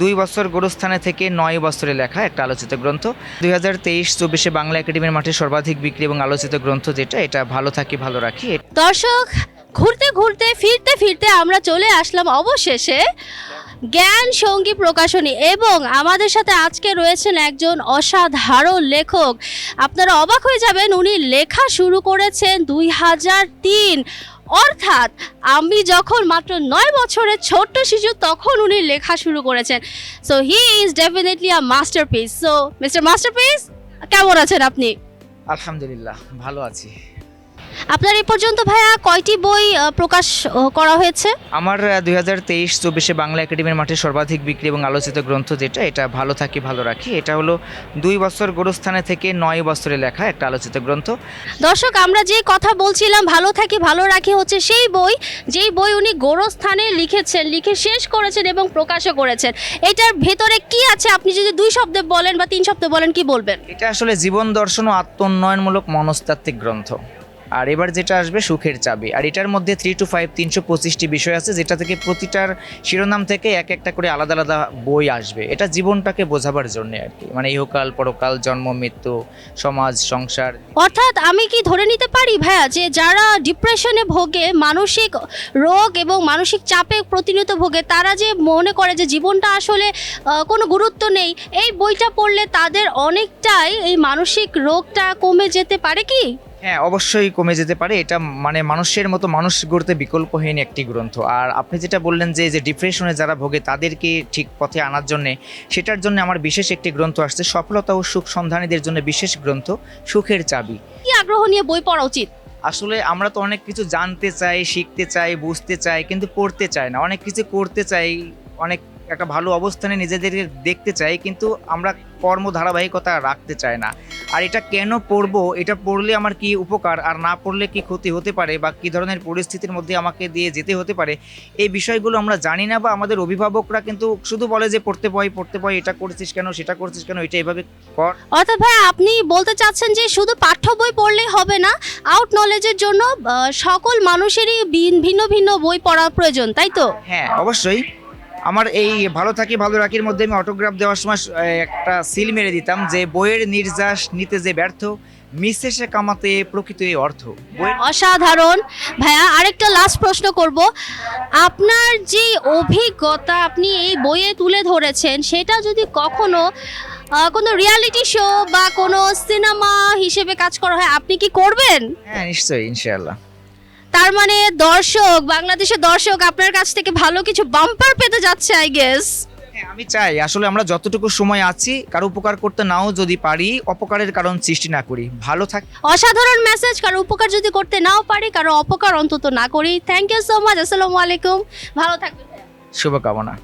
দুই বছর গোরস্থানে থেকে নয় বছরে লেখা একটা আলোচিত গ্রন্থ। দুই হাজার তেইশ চব্বিশে বাংলা একাডেমির মাঠে সর্বাধিক বিক্রি এবং আলোচিত গ্রন্থ যেটা, এটা ভালো থাকি, ভালো রাখি। দর্শক, ঘুরতে ঘুরতে, ফিরতে ফিরতে আমরা চলে আসলাম অবশেষে জ্ঞান সঙ্গী প্রকাশনী এবং আমাদের সাথে আজকে রয়েছেন একজন অসাধারণ লেখক। আপনারা অবাক হয়ে যাবেন, উনি লেখা শুরু করেছেন দুই হাজার তিন অর্থাৎ আমি যখন মাত্র নয় বছরের ছোট্ট শিশু, তখন উনি লেখা শুরু করেছেন। So he is definitely a masterpiece so mister masterpiece কেমন আছেন আপনি? আলহামদুলিল্লাহ, ভালো আছি। আপনার এই পর্যন্ত ভাইয়া কয়টি বই প্রকাশ করা হয়েছে? আমার দুই হাজার তেইশ চব্বিশে বাংলা একাডেমির মাঠে সর্বাধিক বিক্রি এবং আলোচিত গ্রন্থ যেটা এটা ভালো থাকি ভালো রাখি। এটা হলো দুই বছর গোরস্থানে থেকে নয় বছরে লেখা একটা আলোচিত গ্রন্থ। দর্শক আমরা যে কথা বলছিলাম ভালো থাকি ভালো রাখি হচ্ছে সেই বই যেই বই উনি গোরস্থানে লিখেছেন লিখে শেষ করেছেন এবং প্রকাশও করেছেন। এটার ভেতরে কি আছে? আপনি যদি দুই শব্দে বলেন বা তিন শব্দে বলেন কি বলবেন? এটা আসলে জীবন দর্শন ও আত্ম উন্নয়নমূলক মনস্তাত্ত্বিক গ্রন্থ। আর এবার যেটা আসবে সুখের চাবি। আর এটার মধ্যে থ্রি টু ফাইভ তিনশো পঁচিশটি বিষয় আছে, যেটা থেকে প্রতিটার শিরোনাম থেকে এক একটা করে আলাদা আলাদা বই আসবে। এটা জীবনটাকে বোঝাবার জন্য আর কি। মানে ইহকাল, পরকাল, জন্ম, মৃত্যু, সমাজ, সংসার। অর্থাৎ আমি কি ধরে নিতে পারি ভাইয়া, যে যারা ডিপ্রেশনে ভোগে, মানসিক রোগ এবং মানসিক চাপে প্রতিনিয়ত ভোগে, তারা যে মনে করে যে জীবনটা আসলে কোনো গুরুত্ব নেই, এই বইটা পড়লে তাদের অনেকটাই এই মানসিক রোগটা কমে যেতে পারে কি? হ্যাঁ অবশ্যই কমে যেতে পারে। এটা মানে মানুষের মতো মানুষ গড়তে বিকল্পহীন একটি গ্রন্থ। আর আপনি যেটা বললেন যে যে ডিপ্রেশনে যারা ভোগে তাদেরকে ঠিক পথে আনার জন্য সেটার জন্য আমার বিশেষ একটি গ্রন্থ আসছে সফলতা ও সুখ সন্ধানীদের জন্য বিশেষ গ্রন্থ সুখের চাবি। কি আগ্রহ নিয়ে বই পড়া উচিত? আসলে আমরা তো অনেক কিছু জানতে চাই শিখতে চাই বুঝতে চাই কিন্তু পড়তে চাই না। অনেক কিছু করতে চাই অনেক একটা ভালো অবস্থানে নিজেদেরকে দেখতে চাই কিন্তু আমরা কর্ম ধারাবাহিকতা রাখতে চাই না। আর এটা কেন পড়ব? এটা পড়লে আমার কি উপকার? আর না পড়লে কি ক্ষতি হতে পারে? বা কি ধরনের পরিস্থিতির মধ্যে আমাকে দিয়ে যেতে হতে পারে? এই বিষয়গুলো আমরা জানি না বা আমাদের অভিভাবকরা কিন্তু শুধু বলে যে পড়তে পাই পড়তে পাই এটা করছিস কেন সেটা করছিস কেন এটা এভাবে কর। অর্থাৎ ভাই আপনি বলতে চাচ্ছেন যে শুধু পাঠ্য বই পড়লেই হবে না আউট নলেজের জন্য সকল মানুষেরই ভিন্ন ভিন্ন বই পড়া প্রয়োজন তাই তো? হ্যাঁ অবশ্যই। আমার এই ভালো থাকি ভালো রাখির মধ্যে আমি অটোগ্রাফ দেওয়ার সময় একটা সিল মেরে দিতাম যে বইয়ের নির্যাস নিতে যে ব্যর্থ মিশেষে কামাতে প্রকৃত এই অর্থ। অসাধারণ। ভাইয়া আরেকটা লাস্ট প্রশ্ন করব। আপনার যে অভিজ্ঞতা আপনি এই বইয়ে তুলে ধরেছেন সেটা যদি কখনো কোনো রিয়ালিটি শো বা কোনো সিনেমা হিসেবে কাজ করা হয় আপনি কি করবেন? হ্যাঁ নিশ্চয়ই ইনশাআল্লাহ। তার মানে দর্শক বাংলাদেশের দর্শক আপনার কাছ থেকে ভালো কিছু বাম্পার পেতে যাচ্ছে আই গেস হ্যাঁ আমি চাই। আসলে আমরা যতটুকু সময় আছি কারও উপকার করতে নাও যদি পারি অপকারের কারণ সৃষ্টি না করি। ভালো থাক। অসাধারণ মেসেজ কারও উপকার যদি করতে নাও পারি কারও অপকার অন্তত না করি। থ্যাংক ইউ সো মাচ আসসালামু আলাইকুম। ভালো থাকবেন। শুভকামনা।